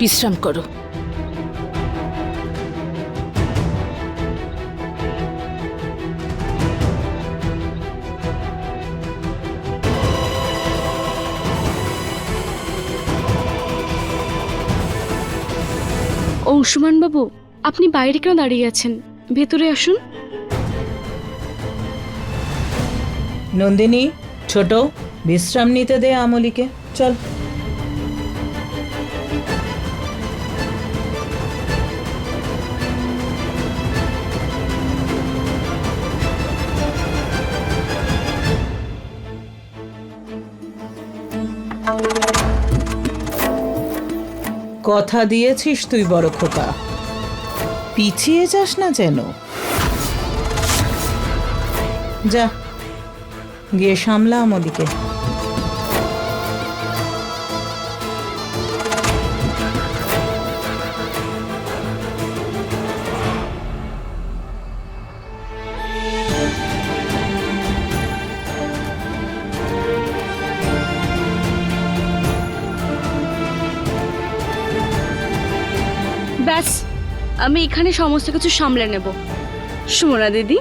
বিশ্রাম করো। বাবু আপনি বাইরে কেন দাঁড়িয়ে আছেন? ভেতরে আসুন। নন্দিনী ছোট বিশ্রাম নিতে দে আমলিকে। চল। কথা দিয়েছিস তুই বড় খোকা। পিছিয়ে যাস না যেন। যা গিয়ে সামলা আমলিকে আমি এখানে সমস্ত কিছু সামলে নেব। সুমনা দিদি।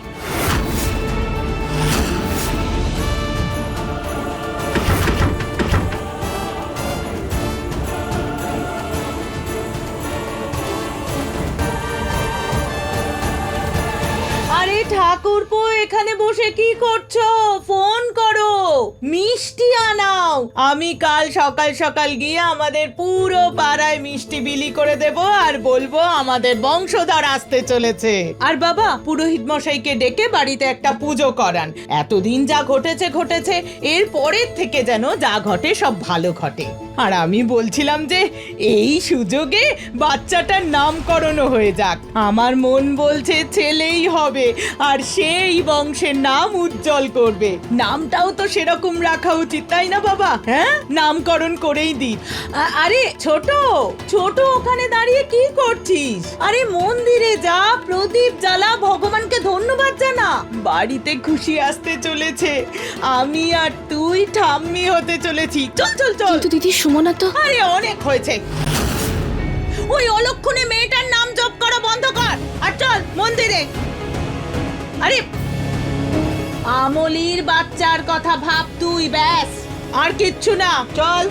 আরে ঠাকুরপো এখানে বসে কি করছ ফোন করো মিষ্টি আনাও আমি কাল সকাল সকাল গিয়ে আমাদের পুরো পাড়ায় মিষ্টি বিলি করে দেব আর বলব আমাদের বংশধর আসতে চলেছে। আর বাবা, পুরোহিত মশাইকে ডেকে বাড়িতে একটা পুজো করান। এতদিন যা ঘটেছে ঘটেছে, এর পরের থেকে যেন যা ঘটে সব ভালো ঘটে। আর আমি বলছিলাম যে এই সুযোগে বাচ্চাটার নামকরণও হয়ে যাক। আমার মন বলছে ছেলেই হবে আর সেই বংশের নাম উজ্জ্বল করবে। নামটাও তো সেরকম রাখা উচিত, তাই না বাবা? হ্যাঁ? নামকরণ করেই দি আরে ছোট ছোট, ওখানে দাঁড়িয়ে কি করছিস? আরে মন্দিরে যা, প্রদীপ জ্বালা, ভগবানকে ধন্যবাদ জানা। বাড়িতে খুশি আসতে চলেছে। আমি আর তুই ঠাম্মি হতে চলেছি। চল চল চল। দিদি সুমনা তো? আরে, অনেক হয়েছে। ওই অলক্ষণে মেয়েটার নাম জপ করা, বন্ধ কর। আর চল, মন্দিরে। আরে, আমলির বাচ্চার কথা ভাব তুই, ব্যাস। আর কিচ্ছু না, চল।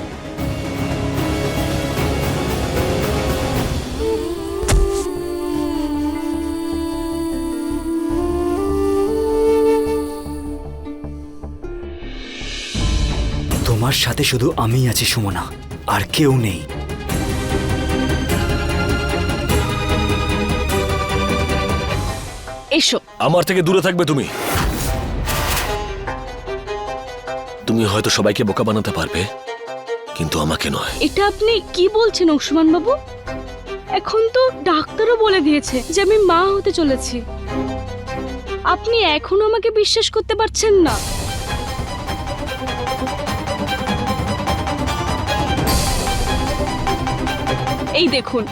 তোমার সাথে শুধু আমিই আছি সুমনা। আর কেউ নেই। এসো। আমার থেকে দূরে থাকবে তুমি। তুমি হয়তো সবাইকে বোকা বানাতে পারবে কিন্তু আমাকে নয়। এটা আপনি কি বলছেন অংশুমান বাবু এখন তো ডাক্তারও বলে দিয়েছে যে আমি মা হতে চলেছি। আপনি এখনও আমাকে বিশ্বাস করতে পারছেন না। এই দেখুন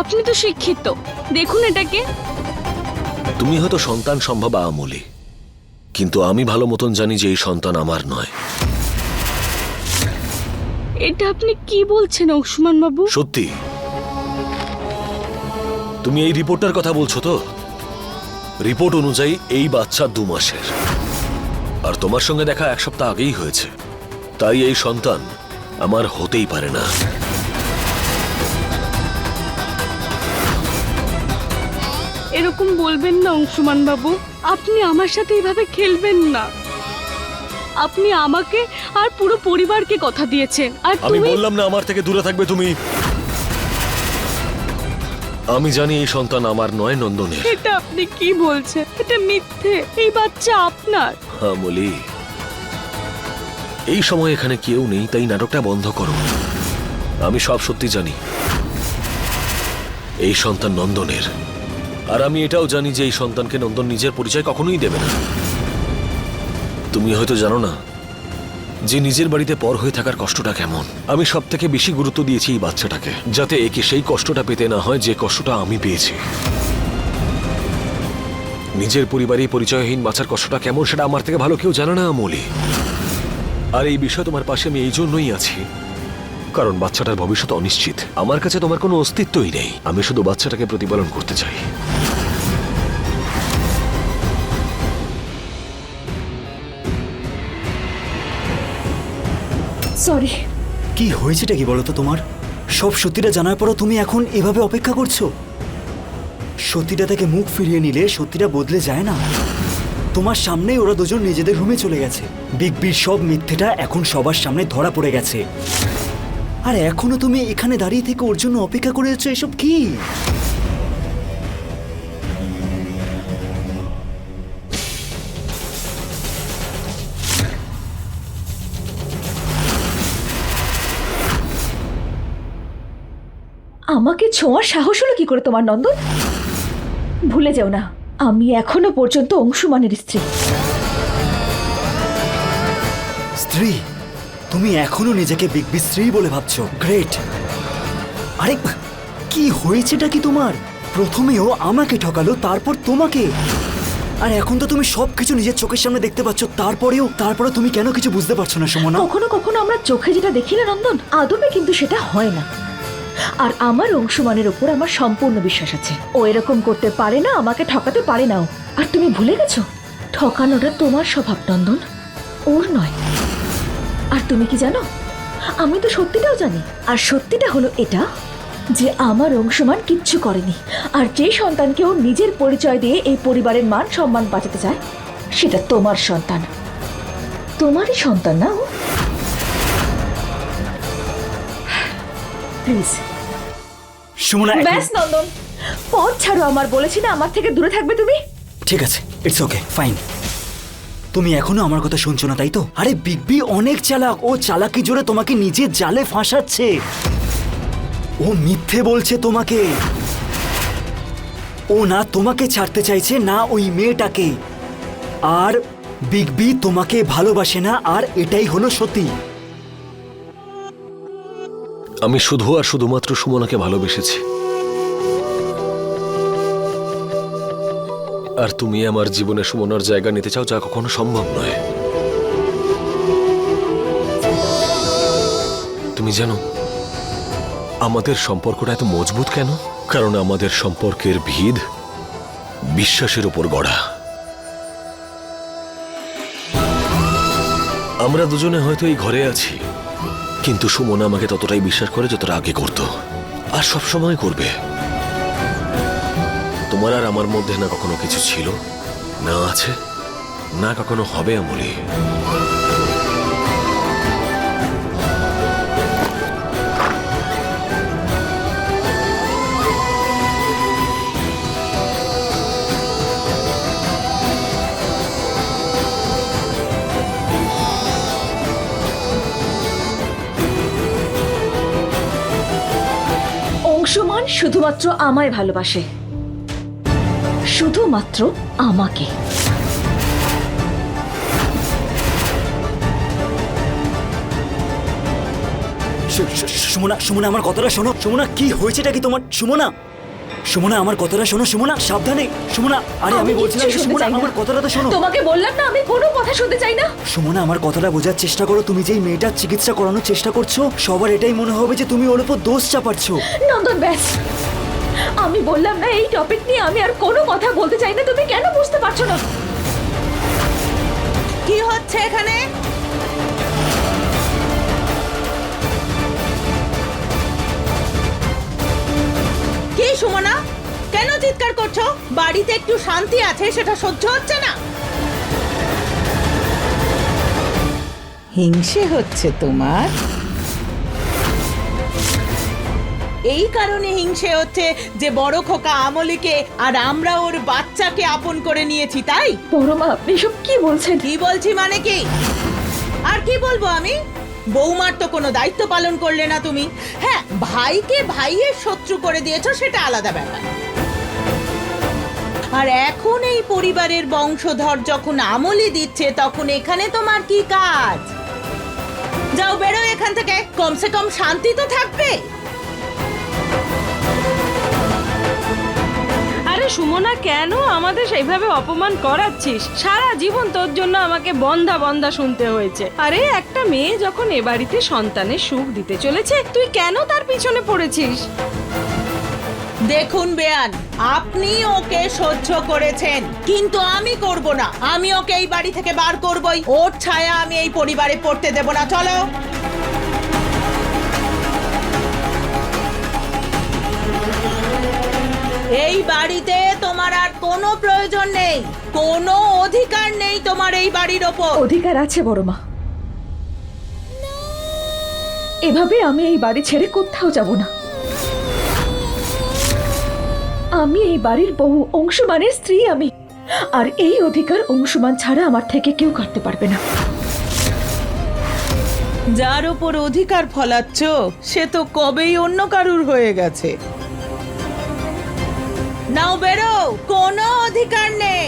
আপনি তো শিক্ষিত। দেখুন এটাকে। তুমি হয়তো সন্তান সম্ভব আমলি কিন্তু আমি ভালো মতন জানি যে এই সন্তান আমার নয়। এটা আপনি কি বলছেন অংশুমান বাবু? সত্যি? তুমি এই রিপোর্টটার কথা বলছো তো? রিপোর্ট অনুযায়ী এই বাচ্চা দু মাসের। আর তোমার সঙ্গে দেখা এক সপ্তাহ আগেই হয়েছে। তাই এই সন্তান আমার হতেই পারে না। এরকম বলবেন না অংশুমান বাবু আপনি আমার সাথে এইভাবে খেলবেন না। আপনি আমাকে আর পুরো পরিবারকে কথা দিয়েছেন। আর আমি তুমি বললাম না আমার থেকে দূরে থাকবে তুমি। আমি জানি এই সন্তান আমার নয় নন্দনের। এটা আপনি কি বলছেন? এটা মিথ্যে। এই বাচ্চা আপনার। আমলি এই সময় এখানে কেউ নেই তাই নাটকটা বন্ধ করো। আমি সব সত্যি জানি। এই সন্তান নন্দনের। আর আমি এটাও জানি যে এই সন্তানকে নন্দন নিজের পরিচয় কখনোই দেবে না। তুমি হয়তো জানো না যে নিজের বাড়িতে পর হয়ে থাকার কষ্টটা কেমন। আমি সব থেকে বেশি গুরুত্ব দিয়েছি এই বাচ্চাটাকে, যাতে একে সেই কষ্টটা পেতে না হয় যে কষ্টটা আমি পেয়েছি। নিজের পরিবারে পরিচয়হীন বাঁচার কষ্টটা কেমন সেটা আমার থেকে ভালো কেউ জানে না, আমলি। আর এই বিষয়ে তোমার পাশে আমি এই জন্যই আছি, কারণ বাচ্চাটার ভবিষ্যৎ অনিশ্চিত। আমার কাছে তোমার কোনো অস্তিত্বই নেই। আমি শুধু বাচ্চাটাকে প্রতিপালন করতে চাই। সরি কি হয়েছেটা কি বলো তো তোমার? সব সত্যিটা জানার পরও তুমি এখন এভাবে অপেক্ষা করছ? সত্যিটা থেকে মুখ ফিরিয়ে নিলে সত্যিটা বদলে যায় না। তোমার সামনেই ওরা দুজন নিজেদের রুমে চলে গেছে। বিগ বির সব মিথ্যেটা এখন সবার সামনে ধরা পড়ে গেছে। আর এখনও তুমি এখানে দাঁড়িয়ে থেকে ওর জন্য অপেক্ষা করে যাচ্ছ এসব কি? আমাকে ছোঁয়ার সাহস হলো কি করে তোমার নন্দন? ভুলে যাও না আমি এখনও পর্যন্ত অংশুমানের স্ত্রী। স্ত্রী তুমি এখনও নিজেকে বিগ বি স্ত্রী বলে ভাবছ? গ্রেট আরে কি হয়েছেটা কি তোমার? প্রথমেও আমাকে ঠকালো তারপর তোমাকে। আর এখন তো তুমি সব কিছু নিজের চোখের সামনে দেখতে পাচ্ছ তারপরেও তারপরে তুমি কেন কিছু বুঝতে পারছ না সুমনা? কখনো কখনো আমরা চোখে যেটা দেখি না নন্দন আদবে কিন্তু সেটা হয় না। আর আমার অংশুমানের ওপর আমার সম্পূর্ণ বিশ্বাস আছে। ও এরকম করতে পারে না, আমাকে ঠকাতে পারে নাও আর তুমি ভুলে গেছো? ঠকানোটা তোমার স্বভাব, নন্দন। ওর নয়। আর তুমি কি জানো? আমি তো সত্যিটাও জানি। আর সত্যিটা হলো এটা, যে আমার অংশমান কিচ্ছু করেনি। আর যে সন্তানকে ও নিজের পরিচয় দিয়ে এই পরিবারের মান সম্মান বাঁচাতে চায়, সেটা তোমার সন্তান। তোমারই সন্তান না ও? প্লিজ। সুমনা ব্যাস নন্দন। পথ ছাড়ো আমার বলেছি না আমার থেকে দূরে থাকবে তুমি? ঠিক আছে ইটস ওকে ফাইন তুমি এখনও আমার কথা শুনছো না তাই তো? আরে বিগ বি অনেক চালাক ও চালাকি জোরে তোমাকে নিজের জালে ফাঁসাচ্ছে। ও মিথ্যে বলছে তোমাকে। ও না তোমাকে ছাড়তে চাইছে না ওই মেয়েটাকে। আর বিগ বি তোমাকে ভালোবাসে না আর এটাই হলো সত্যি। আমি শুধু আর শুধুমাত্র সুমনাকে ভালোবেসেছি। আর তুমি আমার জীবনে সুমনার জায়গা নিতে চাও যা কখনো সম্ভব নয়। তুমি জানো, আমাদের সম্পর্কটা এত মজবুত কেন? কারণ আমাদের সম্পর্কের ভিত বিশ্বাসের উপর গড়া। আমরা দুজনে হয়তো এই ঘরে আছি। কিন্তু সুমনা আমাকে ততটাই বিশ্বাস করে যতটা আগে করত। আর সব সময় করবে। তোমার আর আমার মধ্যে না কখনো কিছু ছিল? না আছে? না কখনো হবে আমলি শুধুমাত্র আমায় ভালোবাসে। শুধুমাত্র আমাকে। সুমনা সুমনা আমার কথাটা শোনো। সুমনা কি হয়েছেটা কি তোমার? সুমনা সুমনা আমার কথাটা শোনো সুমনা সাবধানে। সুমনা আরে আমি বলছিলাম সুমনা আমার কথাটা তো শোনো। তোমাকে বললাম না আমি কোনো কথা শুনতে চাই না। সুমনা আমার কথাটা বোঝার চেষ্টা করো। তুমি যেই মেয়েটার চিকিৎসা করানোর চেষ্টা করছ সবার এটাই মনে হবে যে তুমি ওর উপর দোষ চাপাচ্ছ। নন্দন ব্যাস। আমি বললাম না, এই টপিক নিয়ে আমি আর কোনো কথা বলতে চাই না। তুমি কেন বুঝতে পারছ না? কি হচ্ছে এখানে? কি সুমনা? কেন চিৎকার করছ? বাড়িতে একটু শান্তি আছে, সেটা সহ্য হচ্ছে না। হিংসে হচ্ছে তোমার? এই কারণে হিংসে হচ্ছে যে বড় খোকা আমলিকে আর আমরা ওর বাচ্চাকে আপন করে নিয়েছি তাই? পরমা আপনি সব কি বলছেন? কি বলছি মানে কি? আর কি বলব আমি? বৌমার তো কোনো দায়িত্ব পালন করলে না তুমি। হ্যাঁ ভাইকে ভাইয়ের শত্রু করে দিয়েছ সেটা আলাদা ব্যাপার। আর এখন এই পরিবারের বংশধর যখন আমলি দিচ্ছে তখন এখানে তোমার কি কাজ? যাও বেরো এখান থেকে। কমসে কম শান্তি তো থাকবে। আরে সুমনা, কেন আমাদের সেইভাবে অপমান করাচ্ছিস? সারা জীবন তোর জন্য আমাকে বন্ধা বন্ধা শুনতে হয়েছে। আরে, একটা মেয়ে যখন এ বাড়িতে সন্তানের সুখ দিতে চলেছে, তুই কেন তার পিছনে পড়েছিস? দেখুন বেয়ান, আপনি ওকে সহ্য করেছেন, কিন্তু আমি করব না। আমি ওকে এই বাড়ি থেকে বার করবই। ওর ছায়া আমি এই পরিবারে পড়তে দেব না। চলো। এই বাড়িতে তোমার আর কোনো প্রয়োজন নেই। কোনো অধিকার নেই তোমার এই বাড়ির ওপর। অধিকার আছে বড় মা। এভাবে আমি এই বাড়ি ছেড়ে কোথাও যাব না। আমি এই বাড়ির বহু অংশমানের স্ত্রী আমি। আর এই অধিকার অংশমান ছাড়া আমার থেকে কেউ কাটতে পারবে না। যার ওপর অধিকার ফলাচ্ছ সে তো কবেই অন্য কারুর হয়ে গেছে। নাও বেরো, কোনো অধিকার নেই।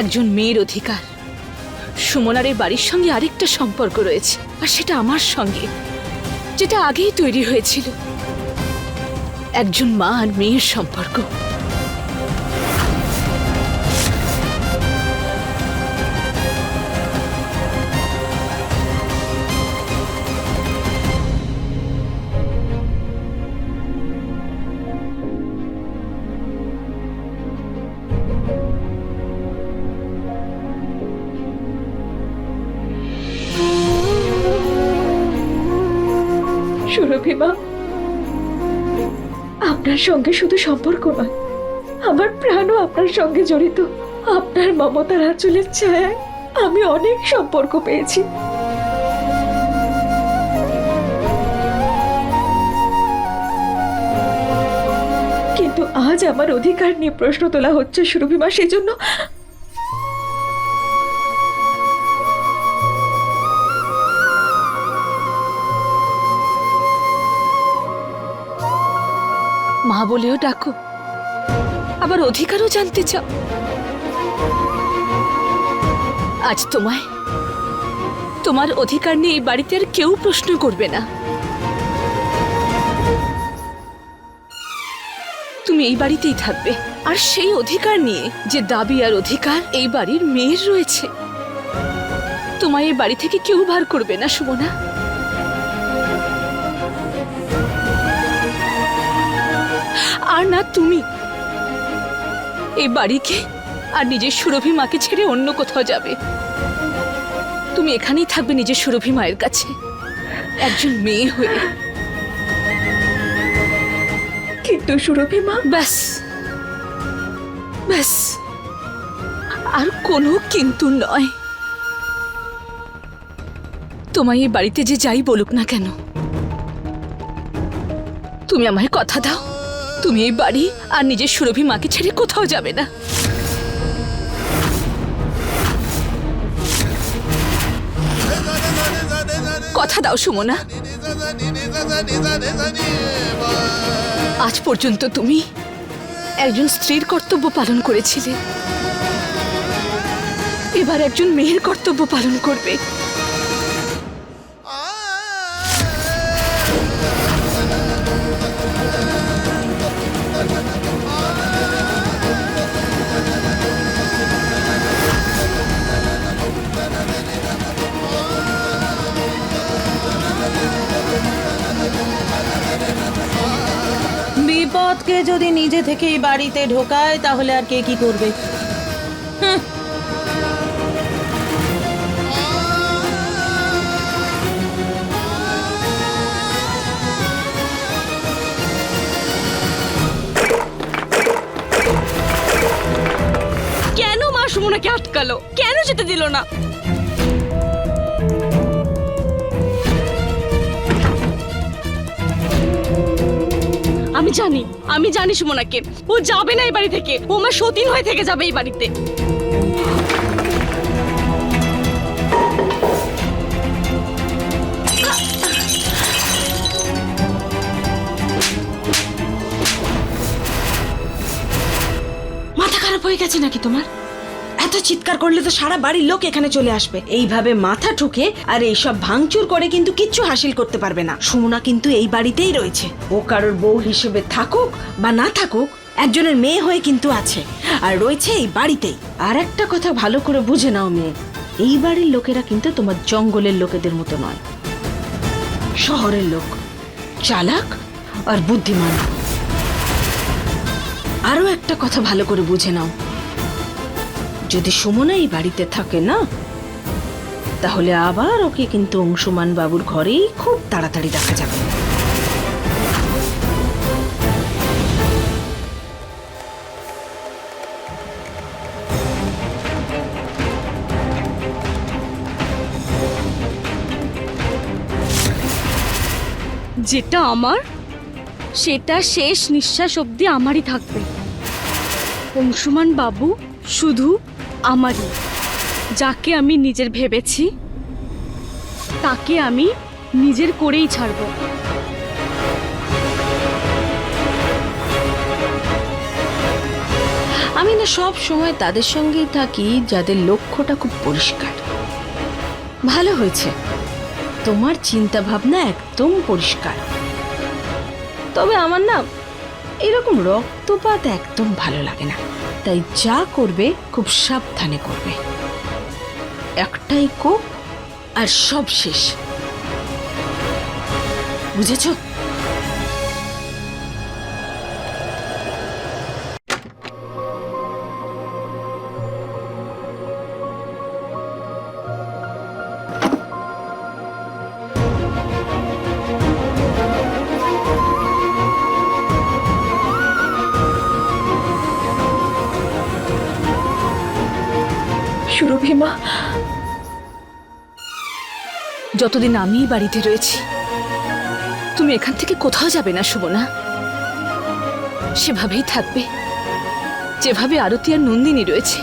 একজন মেয়ের অধিকার। সুমনার এই বাড়ির সঙ্গে আরেকটা সম্পর্ক রয়েছে, আর সেটা আমার সঙ্গে। যেটা আগেই তৈরি হয়েছিল। একজন মা আর মেয়ের সম্পর্ক। আপনার সঙ্গে শুধু সম্পর্ক নয়, আমার প্রাণও আপনার সঙ্গে জড়িত। আপনার মমতার আঁচলের ছায়ায় আমি অনেক সম্পর্ক পেয়েছি। কিন্তু আজ আমার অধিকার নিয়ে প্রশ্ন তোলা হচ্ছে, সুরভি মা মা বলেও ডাকো। আবার অধিকারও জানতে চাও। আজ তোমায়, তোমার অধিকার নিয়ে এই বাড়িতে আর কেউ প্রশ্ন করবে না। তুমি এই বাড়িতেই থাকবে। আর সেই অধিকার নিয়ে যে দাবি আর অধিকার এই বাড়ির মেয়ের রয়েছে। তোমায় এই বাড়ি থেকে কেউ বার করবে না, সুমনা। আর না তুমি। এই বাড়িকে আর নিজের সুরভি মাকে ছেড়ে অন্য কোথাও যাবে? তুমি এখানেই থাকবে নিজের সুরভি মায়ের কাছে একজন মেয়ে হয়ে। কিন্তু সুরভি মা? ব্যাস। ব্যাস। আর কোনো কিন্তু নয়। তোমায় এই বাড়িতে যে যাই বলুক না কেন তুমি আমায় কথা দাও। তুমি এই বাড়ি আর নিজের সুরভি মাকে ছেড়ে কোথাও যাবে না। কথা দাও সুমনা। আজ পর্যন্ত তুমি একজন স্ত্রীর কর্তব্য পালন করেছিলে। এবার একজন মেয়ের কর্তব্য পালন করবে। বিপদকে যদি নিজে থেকে এই বাড়িতে ঢোকায়, তাহলে আর কে কি করবে। কেন মা সুমনাকে আটকালো? কেন যেতে দিল না? আমি জানি আমি জানি সুমনাকে। ও যাবে না এই বাড়ি থেকে। ও আমার সতীন হয়ে থেকে যাবে এই বাড়িতে। মাথা খারাপ হয়ে গেছে নাকি তোমার? চিৎকার করলে তো সারা বাড়ির লোক এখানে চলে আসবে। এইভাবে মাথা ঠুকে আর এইসব ভাঙচুর করে কিন্তু কিচ্ছু হাসিল করতে পারবে না। সুমনা কিন্তু এই বাড়িতেই রয়েছে। ও কারোর বউ হিসেবে থাকুক বা না থাকুক, একজনের মেয়ে হয়ে কিন্তু আছে। আর রয়েছে এই বাড়িতেই। আর একটা কথা ভালো করে বুঝে নাও মেয়ে, এই বাড়ির লোকেরা কিন্তু তোমার জঙ্গলের লোকেদের মতো নয়। শহরের লোক, চালাক আর বুদ্ধিমান। আরও একটা কথা ভালো করে বুঝে নাও। যদি সুমনা এই বাড়িতে থাকে না, তাহলে আবার ওকে কিন্তু অংশুমান বাবুর ঘরেই খুব তাড়াতাড়ি দেখা যাবে। যেটা আমার, সেটা শেষ নিঃশ্বাস অবধি আমারই থাকবে। অংশুমান বাবু শুধু আমারই। যাকে আমি নিজের ভেবেছি, তাকে আমি নিজের করেই ছাড়বো। আমি না সব সময় তাদের সঙ্গেই থাকি, যাদের লক্ষ্যটা খুব পরিষ্কার। ভালো হয়েছে। তোমার চিন্তা ভাবনা একদম পরিষ্কার। তবে আমার না এরকম রক্তপাত একদম ভালো লাগে না। তাই যা করবে খুব সাবধানে করবে। একটাই কোপ আর সব শেষ। বুঝেছ? সুরভিমা যতদিন আমি বাড়িতে রয়েছি, তুমি এখান থেকে কোথাও যাবে না, সুমনা। সেভাবেই থাকবে। যেভাবে আরতি আর নন্দিনী রয়েছে।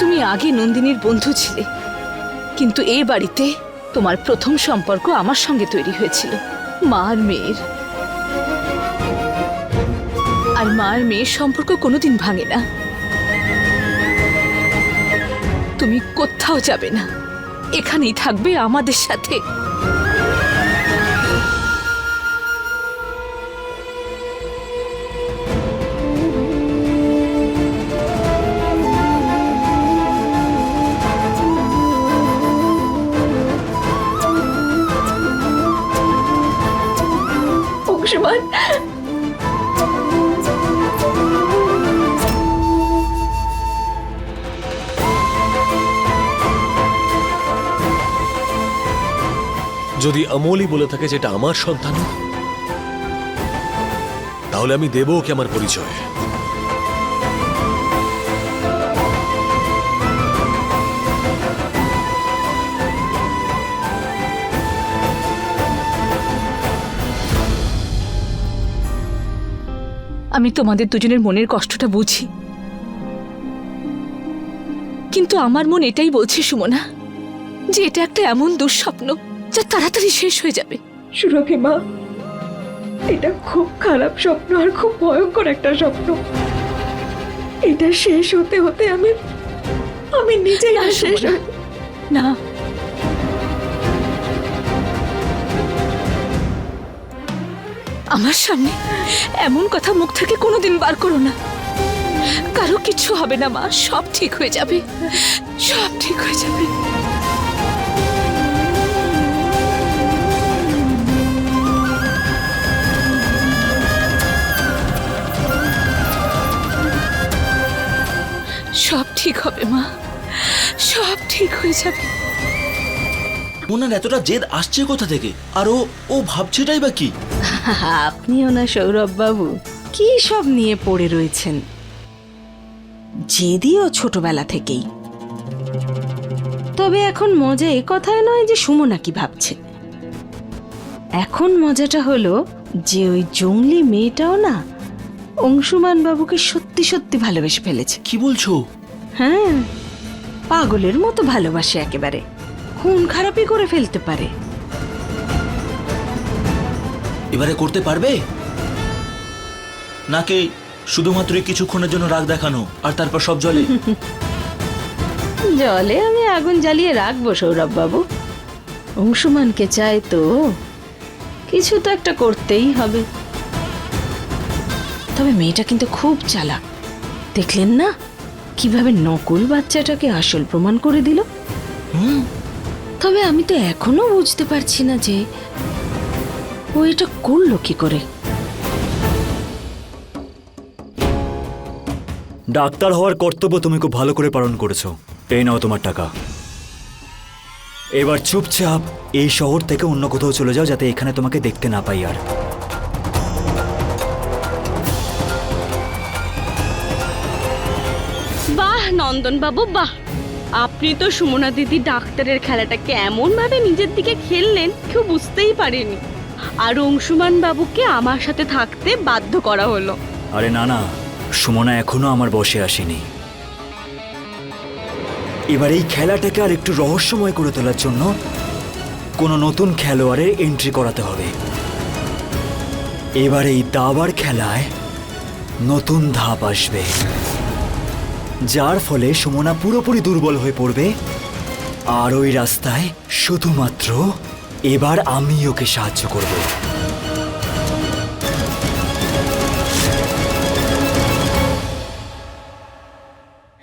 তুমি আগে নন্দিনীর বন্ধু ছিলে, কিন্তু এ বাড়িতে তোমার প্রথম সম্পর্ক আমার সঙ্গে তৈরি হয়েছিল, মা আর মেয়ের। আর মা আর মেয়ের সম্পর্ক কোনোদিন ভাঙে না। তুমি কোথাও যাবে না। এখানেই থাকবে আমাদের সাথে। যদি অমলই বলে থাকে যেটা আমার সন্তান, তাহলে আমি দেবো ওকে আমার পরিচয়। আমি তোমাদের দুজনের মনের কষ্টটা বুঝি। কিন্তু আমার মন এটাই বলছে, সুমনা, যে এটা একটা এমন দুঃস্বপ্ন। যা তাড়াতাড়ি শেষ হয়ে যাবে। সুরভি মা এটা খুব খারাপ স্বপ্ন আর খুব ভয়ঙ্কর একটা স্বপ্ন। এটা শেষ হতে হতে আমি আমি নিজেই না, আর শেষ না। আমার সামনে এমন কথা মুখ থেকে কোনোদিন বার করো না। কারও কিছু হবে না মা সব ঠিক হয়ে যাবে। সব ঠিক হয়ে যাবে। সব ঠিক হবে মা। সব ঠিক হয়ে যাবে। ওনার এতটা জেদ আসছে কোথা থেকে? আর ও ও ভাবছেটাই বা কি? আপনিও না সৌরভ বাবু কি সব নিয়ে পড়ে রয়েছেন? জেদিও ছোটবেলা থেকেই। তবে এখন মজা এ কথায় নয় যে সুমনা কি ভাবছে। এখন মজাটা হলো যে ওই জঙ্গলি মেয়েটাও না অংশুমান বাবুকে সত্যি সত্যি ভালোবেসে ফেলেছে। কি বলছো? হ্যাঁ পাগলের মতো ভালোবাসে একেবারে। খুন খারাপই করে ফেলতে পারে। এবারে করতে পারবে? নাকি শুধুমাত্রই কিছুক্ষণের জন্য রাগ দেখানো আর তারপর সব জলে? জলে আমি আগুন জ্বালিয়ে রাখব সৌরভ বাবু অংশুমানকে চাই তো। কিছু তো একটা করতেই হবে। তবে মেয়েটা কিন্তু খুব চালাক। দেখলেন না? কীভাবে নকল বাচ্চাটাকে আসল প্রমাণ করে দিল? তবে আমি তো এখনও বুঝতে পারছি না যে ও এটা করল কি করে। ডাক্তার হওয়ার কর্তব্য তুমি খুব ভালো করে পালন করেছ। এই নাও তোমার টাকা। এবার চুপচাপ এই শহর থেকে অন্য কোথাও চলে যাও যাতে এখানে তোমাকে দেখতে না পাই আর। বাহ নন্দন বাবু বাহ! আপনি তো সুমনা দিদি ডাক্তারের খেলাটাকে এমন ভাবে নিজের দিকে খেললেন, কেউ বুঝতেই পারেনি। আর অংশুমান বাবুকে আমার সাথে থাকতে বাধ্য করা হলো। আরে না না, সুমনা এখনও আমার বসে আসেনি। এবার এই খেলাটাকে আর একটু রহস্যময় করে তোলার জন্য কোনো নতুন খেলোয়াড়ের এন্ট্রি করাতে হবে। এবার এই দাবার খেলায় নতুন ধাপ আসবে। যার ফলে সুমনা পুরোপুরি দুর্বল হয়ে পড়বে। আর ওই রাস্তায় শুধুমাত্র এবার আমি ওকে সাহায্য করব।